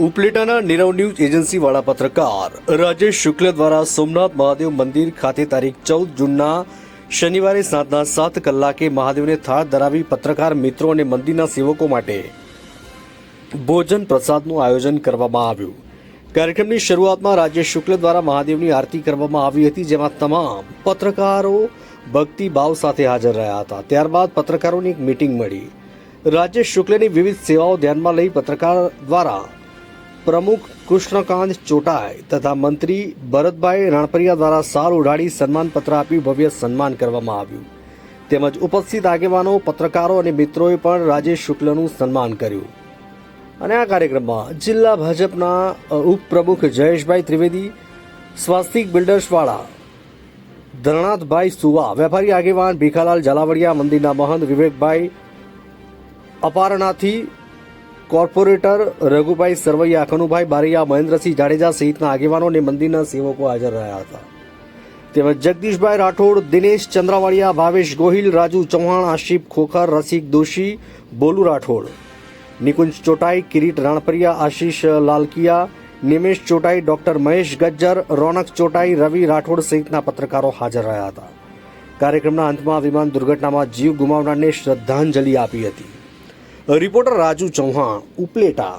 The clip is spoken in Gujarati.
ઉપલેટાના નીરવ ન્યૂઝ એજન્સીવાળા પત્રકાર રાજેશ શુક્લ દ્વારા સોમનાથ મહાદેવ મંદિર ખાતે તારીખ ચૌદ જૂનના શનિવારે સાંજના સાત કલાકે મહાદેવને થાળ ધરાવી પત્રકાર મિત્રો અને મંદિરના સેવકો માટે ભોજન પ્રસાદનું આયોજન કરવામાં આવ્યું. કાર્યક્રમની શરૂઆતમાં રાજેશ શુક્લ દ્વારા મહાદેવની આરતી કરવામાં આવી હતી, જેમાં તમામ પત્રકારો ભક્તિભાવ સાથે હાજર રહ્યા હતા. ત્યારબાદ પત્રકારોની એક મિટિંગ મળી. રાજેશ શુક્લની વિવિધ સેવાઓ ધ્યાનમાં લઈ પત્રકાર દ્વારા પ્રમુખ કૃષ્ણકાંત ચોટાઈ તથા મંત્રી ભરતભાઈ રણપરિયા દ્વારા સાર ઉડાડી સન્માનપત્ર આપી ભવ્ય સન્માન કરવામાં આવ્યું. તેમજ ઉપસ્થિત આગેવાનો, પત્રકારો અને મિત્રોએ પણ રાજેશ શુક્લનું સન્માન કર્યું. અને આ કાર્યક્રમમાં જિલ્લા ભાજપના ઉપપ્રમુખ જયેશભાઈ ત્રિવેદી સ્વાસ્તિક બિલ્ડર્સવાળા ધરણાથભાઈ સુવા, વેપારી આગેવાન ભીખાલાલ ઝાલાવડિયા, મંદિરના મહંત વિવેકભાઈ અપારણાથી કોર્પોરેટર રઘુભાઈ સરવૈયા કનુભાઈ બારૈયા, મહેન્દ્રસિંહ જાડેજા સહિતના આગેવાનો અને મંદિરના સેવકો હાજર રહ્યા હતા. તેમજ જગદીશભાઈ રાઠોડ, દિનેશ ચંદ્રાવાડિયા ભાવેશ ગોહિલ, રાજુ ચૌહાણ, આશિફ ખોખર, રસિક દોશી, બોલુ રાઠોડ, નિકુંજ ચોટાઈ, કિરીટ રાણપરિયા, આશીષ લાલકિયા, નિમેશ ચોટાઈ, ડોક્ટર મહેશ ગજ્જર, રોનક ચોટાઈ, રવિ રાઠોડ સહિતના પત્રકારો હાજર રહ્યા હતા. કાર્યક્રમના અંતમાં વિમાન દુર્ઘટનામાં જીવ ગુમાવનારને શ્રદ્ધાંજલિ આપી હતી. રિપોર્ટર રાજુ ચૌહાણ ઉપલેટા